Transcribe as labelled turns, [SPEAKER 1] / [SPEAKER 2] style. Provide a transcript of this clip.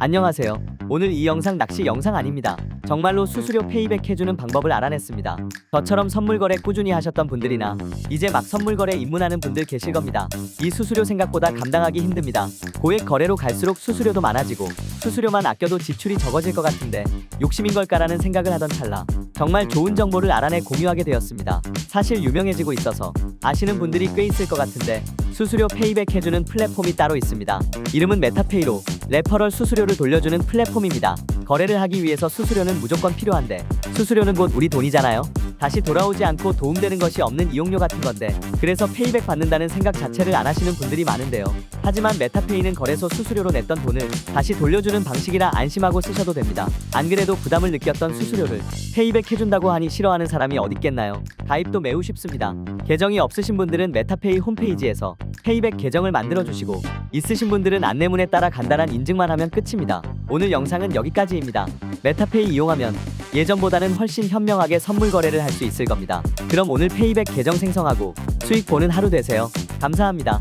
[SPEAKER 1] 안녕하세요. 오늘 이 영상 낚시 영상 아닙니다. 정말로 수수료 페이백 해주는 방법을 알아냈습니다. 저처럼 선물 거래 꾸준히 하셨던 분들이나 이제 막 선물 거래 입문하는 분들 계실 겁니다. 이 수수료 생각보다 감당하기 힘듭니다. 고액 거래로 갈수록 수수료도 많아지고 수수료만 아껴도 지출이 적어질 것 같은데 욕심인 걸까라는 생각을 하던 찰나 정말 좋은 정보를 알아내 공유하게 되었습니다. 사실 유명해지고 있어서 아시는 분들이 꽤 있을 것 같은데 수수료 페이백 해주는 플랫폼이 따로 있습니다. 이름은 메타페이로 레퍼럴 수수료를 돌려주는 플랫폼입니다. 거래를 하기 위해서 수수료는 무조건 필요한데 수수료는 곧 우리 돈이잖아요. 다시 돌아오지 않고 도움되는 것이 없는 이용료 같은 건데 그래서 페이백 받는다는 생각 자체를 안 하시는 분들이 많은데요. 하지만 메타페이는 거래소 수수료로 냈던 돈을 다시 돌려주는 방식이라 안심하고 쓰셔도 됩니다. 안 그래도 부담을 느꼈던 수수료를 페이백 해준다고 하니 싫어하는 사람이 어딨겠나요? 가입도 매우 쉽습니다. 계정이 없으신 분들은 메타페이 홈페이지에서 페이백 계정을 만들어 주시고 있으신 분들은 안내문에 따라 간단한 인증만 하면 끝입니다. 오늘 영상은 여기까지입니다. 메타페이 이용하면 예전보다는 훨씬 현명하게 선물 거래를 할 수 있을 겁니다. 그럼 오늘 페이백 계정 생성하고 수익 보는 하루 되세요. 감사합니다.